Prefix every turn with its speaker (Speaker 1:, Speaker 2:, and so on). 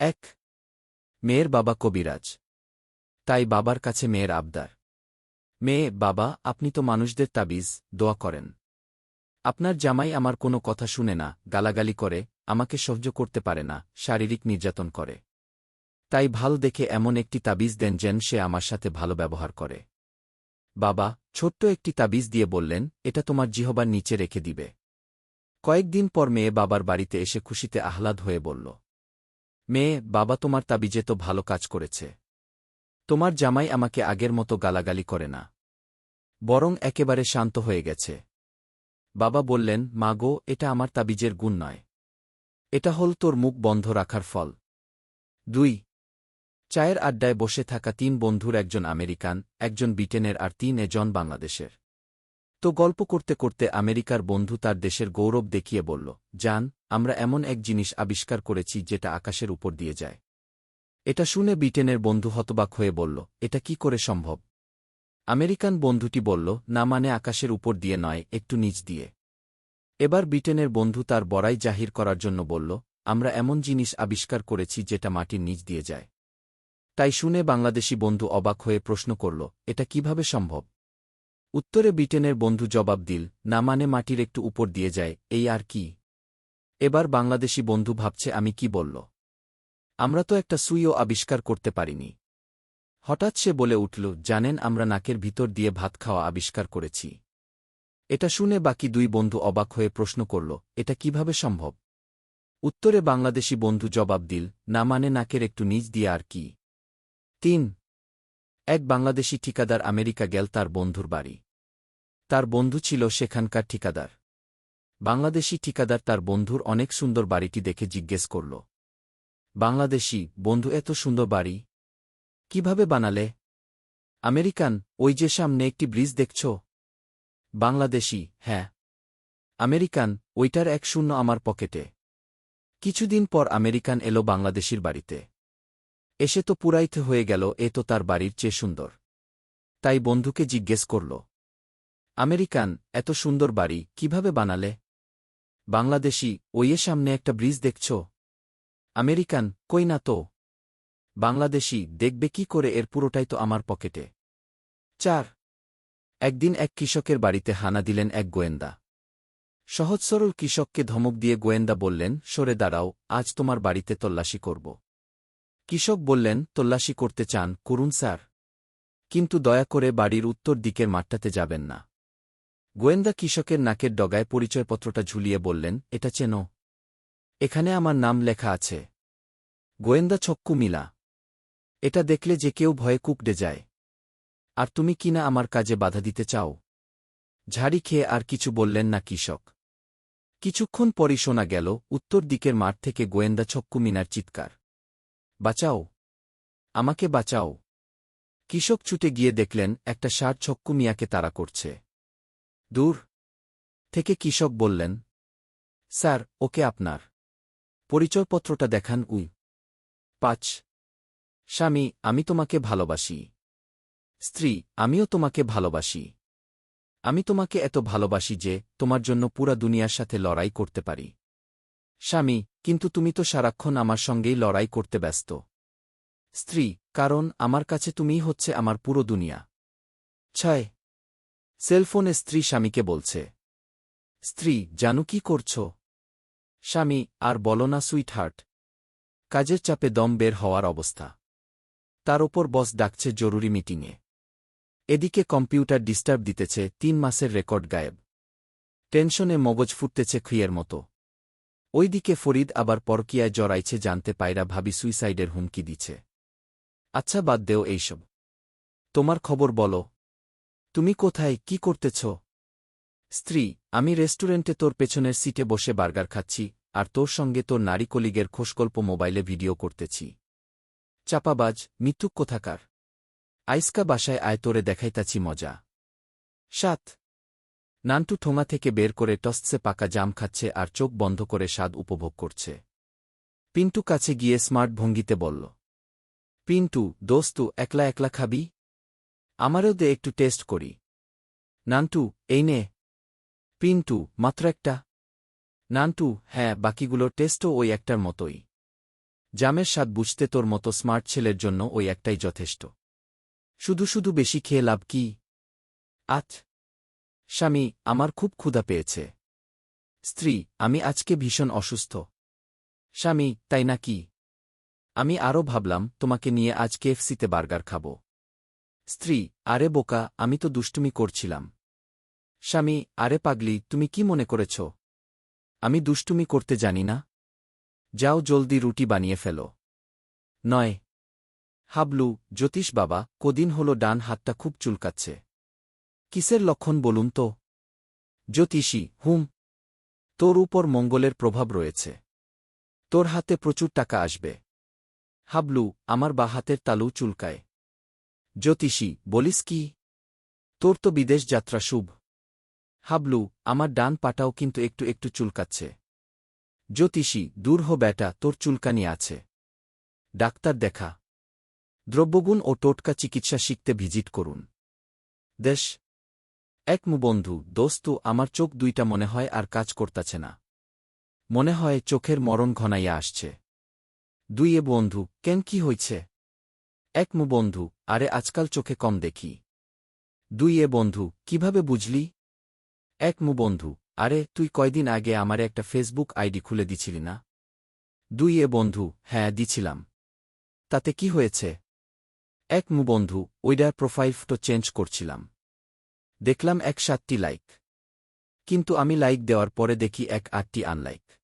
Speaker 1: এক, মেয়ের বাবা কবিরাজ। তাই বাবার কাছে মেয়ের আবদার। মেয়ে, বাবা, আপনি তো মানুষদের তাবিজ, দোয়া করেন। আপনার জামাই আমার কোনো কথা শুনে না, গালাগালি করে, আমাকে সহ্য করতে পারে না, শারীরিক নির্যাতন করে। তাই ভালো দেখে এমন একটি তাবিজ দেন যেন সে আমার সাথে ভালো ব্যবহার করে। বাবা, ছোট্ট একটি তাবিজ দিয়ে বললেন, এটা তোমার জিহবার নিচে রেখে দিবে। কয়েকদিন পর মেয়ে বাবার বাড়িতে এসে খুশিতে আহ্লাদ হয়ে বলল মেয়ে, বাবা তোমার তাবিজে তো ভালো কাজ করেছে। তোমার জামাই আমাকে আগের মতো গালাগালি করে না। বরং একেবারে শান্ত হয়ে গেছে। বাবা বললেন, মা গো, এটা আমার তাবিজের গুণ নয়। এটা হল তোর মুখ বন্ধ রাখার ফল। দুই, চায়ের আড্ডায় বসে থাকা তিন বন্ধুর একজন আমেরিকান, একজন ব্রিটেনের আর তিন এজন বাংলাদেশের। তো গল্প করতে করতে আমেরিকার বন্ধু তার দেশের গৌরব দেখিয়ে বলল, জান, আমরা এমন এক জিনিস আবিষ্কার করেছি যেটা আকাশের উপর দিয়ে যায়। এটা শুনে ব্রিটেনের বন্ধু হতবাক হয়ে বলল, এটা কি করে সম্ভব? আমেরিকান বন্ধুটি বলল, না মানে আকাশের উপর দিয়ে নয়, একটু নিচ দিয়ে। এবার ব্রিটেনের বন্ধু তার বড়াই জাহির করার জন্য বলল, আমরা এমন জিনিস আবিষ্কার করেছি যেটা মাটির নিচ দিয়ে যায়। তাই শুনে বাংলাদেশি বন্ধু অবাক হয়ে প্রশ্ন করল, এটা কীভাবে সম্ভব? উত্তরে ব্রিটেনের বন্ধু জবাব দিল, না মানে মাটির একটু উপর দিয়ে যায়, এই আর কি? এবার বাংলাদেশি বন্ধু ভাবছে, আমি কি বলল? আমরা তো একটা সুইও আবিষ্কার করতে পারিনি। হঠাৎ সে বলে উঠল, জানেন, আমরা নাকের ভিতর দিয়ে ভাত খাওয়া আবিষ্কার করেছি। এটা শুনে বাকি দুই বন্ধু অবাক হয়ে প্রশ্ন করল, এটা কীভাবে সম্ভব? উত্তরে বাংলাদেশি বন্ধু জবাব দিল, না মানে নাকের একটু নিচ দিয়ে আর কি? তিন এক বাংলাদেশি ঠিকাদার আমেরিকা গেল তার বন্ধুর বাড়ি। তার বন্ধু ছিল সেখানকার ঠিকাদার। বাংলাদেশি ঠিকাদার তার বন্ধুর অনেক সুন্দর বাড়িটি দেখে জিজ্ঞেস করল, বাংলাদেশি, বন্ধু, এত সুন্দর বাড়ি? কীভাবে বানালে? আমেরিকান, ওই যে সামনে একটি ব্রিজ দেখছ? বাংলাদেশি হ্যাঁ। আমেরিকান, ওইটার এক শূন্য আমার পকেটে। কিছুদিন পর আমেরিকান এলো বাংলাদেশির বাড়িতে। এসে তো পুরাইতে হয়ে গেল, এ তো তার বাড়ির চেয়ে সুন্দর। তাই বন্ধুকে জিজ্ঞেস করল, আমেরিকান, এত সুন্দর বাড়ি, কীভাবে বানালে? বাংলাদেশি, ওইয়ে সামনে একটা ব্রিজ দেখছ? আমেরিকান, কই না তো? বাংলাদেশি, দেখবে কি করে এর পুরোটাই তো আমার পকেটে। চার। একদিন এক কৃষকের বাড়িতে হানা দিলেন এক গোয়েন্দা। সহজ সরল কৃষককে ধমক দিয়ে গোয়েন্দা বললেন, সরে দাঁড়াও, আজ তোমার বাড়িতে তল্লাশি করব। কৃষক বললেন, তল্লাশি করতে চান, করুন স্যার। কিন্তু দয়া করে বাড়ির উত্তর দিকের মাঠটাতে যাবেন না। গোয়েন্দা কৃষকের নাকের ডগায় পরিচয়পত্রটা ঝুলিয়ে বললেন, এটা চেনো। এখানে আমার নাম লেখা আছে। গোয়েন্দা ছক্কু মিলা। এটা দেখলে যে কেউ ভয়ে কুকডে যায়। আর তুমি কিনা আমার কাজে বাধা দিতে চাও? ঝাড়ি খেয়ে আর কিছু বললেন না কৃষক। কিছুক্ষণ পরই শোনা গেল, উত্তর দিকের মাঠ থেকে গোয়েন্দা ছক্কু মিনার চিৎকার। বাঁচাও। আমাকে বাঁচাও। কৃষক ছুটে গিয়ে দেখলেন, একটা ষাট ছক্কু মিয়াকে তাড়া করছে। দূর থেকে কৃষক বললেন, স্যার, ওকে আপনার। পরিচয়পত্রটা দেখান, উই। পাঁচ। স্বামী, আমি তোমাকে ভালোবাসি। স্ত্রী, আমিও তোমাকে ভালোবাসি। আমি তোমাকে এত ভালোবাসি যে তোমার জন্য পুরা দুনিয়ার সাথে লড়াই করতে পারি। স্বামী কিন্তু তুমি তো সারাক্ষণ আমার সঙ্গেই লড়াই করতে ব্যস্ত। স্ত্রী, কারণ আমার কাছে তুমিই হচ্ছে আমার পুরো দুনিয়া। ছয়, সেলফোনে স্ত্রী স্বামীকে বলছে, স্ত্রী, জানু কি করছ? স্বামী, আর বলো না সুইট হার্ট কাজের চাপে দম বের হওয়ার অবস্থা। তার ওপর বস ডাকছে জরুরি মিটিংয়ে। এদিকে কম্পিউটার ডিস্টার্ব দিতেছে, তিন মাসের রেকর্ড গায়েব। টেনশনে মগজ ফুটতেছে খুইয়ের মতো। ওইদিকে ফরিদ আবার পরকিয়ায় জড়াইছে জানতে পায়রা ভাবি সুইসাইডের হুমকি দিছে। আচ্ছা বাদ দেও এইসব। তোমার খবর বলো। তুমি কোথায়, কি করতেছ? স্ত্রী, আমি রেস্টুরেন্টে তোর পেছনের সিটে বসে বার্গার খাচ্ছি, আর তোর সঙ্গে তোর নারী কলিগের খোশগল্প মোবাইলে ভিডিও করতেছি। চাপাবাজ, মিথ্যুক কোথাকার। আইসকা বাসায় আয়, তোরে দেখাইতাছি মজা। সাত নান্টু ঠোঙা থেকে বের করে টসছে পাকা জাম খাচ্ছে আর চোখ বন্ধ করে স্বাদ উপভোগ করছে। পিন্টু কাছে গিয়ে স্মার্ট ভঙ্গিতে বলল, পিন্টু, দোস্তু, একলা একলা খাবি? আমারও দে একটু টেস্ট করি। নান্টু, এই নে। পিন্টু, মাত্র একটা। নান্টু হ্যাঁ বাকিগুলোর টেস্টও ওই একটার মতোই। জামের স্বাদ বুঝতে তোর মতো স্মার্ট ছেলের জন্য ওই একটাই যথেষ্ট। শুধু শুধু বেশি খেয়ে লাভ কি? আচ স্বামী, আমার খুব ক্ষুধা পেয়েছে। স্ত্রী, আমি আজকে ভীষণ অসুস্থ। স্বামী, তাই না কি? আমি আরও ভাবলাম, তোমাকে নিয়ে আজ কেএফসিতে বার্গার খাব। স্ত্রী, আরে বোকা, আমি তো দুষ্টুমি করছিলাম। স্বামী, আরে পাগলি, তুমি কি মনে করেছ? আমি দুষ্টুমি করতে জানি না। যাও জলদি রুটি বানিয়ে ফেলো। নয়। হাবলু, জ্যোতিষ বাবা, কদিন হল ডান হাতটা খুব চুলকাচ্ছে। কিসের লক্ষণ বলুন তো? জ্যোতিষী, হুম। তোর উপর মঙ্গলের প্রভাব রয়েছে। তোর হাতে প্রচুর টাকা আসবে। হাবলু, আমার বা হাতের তালু চুলকায়। জ্যোতিষী, বলিস কি? তোর তো বিদেশ যাত্রা শুভ। হাবলু, আমার ডান পাটাও কিন্তু একটু একটু চুলকাচ্ছে। জ্যোতিষী, দূর হো ব্যাটা তোর চুলকানি আছে। ডাক্তার দেখা। দ্রব্যগুণ ও টোটকা চিকিৎসা শিখতে ভিজিট করুন। দেশ এক মু বন্ধু, দোস্তু, আমার চোখ দুইটা মনে হয় আর কাজ করতাছে না। মনে হয় চোখের মরণ ঘনাইয়া আসছে। দুই এ বন্ধু, কেন কি হইছে? এক মু বন্ধু, আরে আজকাল চোখে কম দেখি। দুই এ বন্ধু, কীভাবে বুঝলি? এক মু বন্ধু, আরে তুই কয়দিন আগে আমারে একটা ফেসবুক আইডি খুলে দিছিলি না? দুই এ বন্ধু হ্যাঁ দিছিলাম। তাতে কি হয়েছে? এক মু বন্ধু, ওইডার প্রোফাইল ফটো চেঞ্জ করছিলাম। দেখলাম এক সাতটি লাইক। কিন্তু আমি লাইক দেওয়ার পরে দেখি এক আটটি আনলাইক।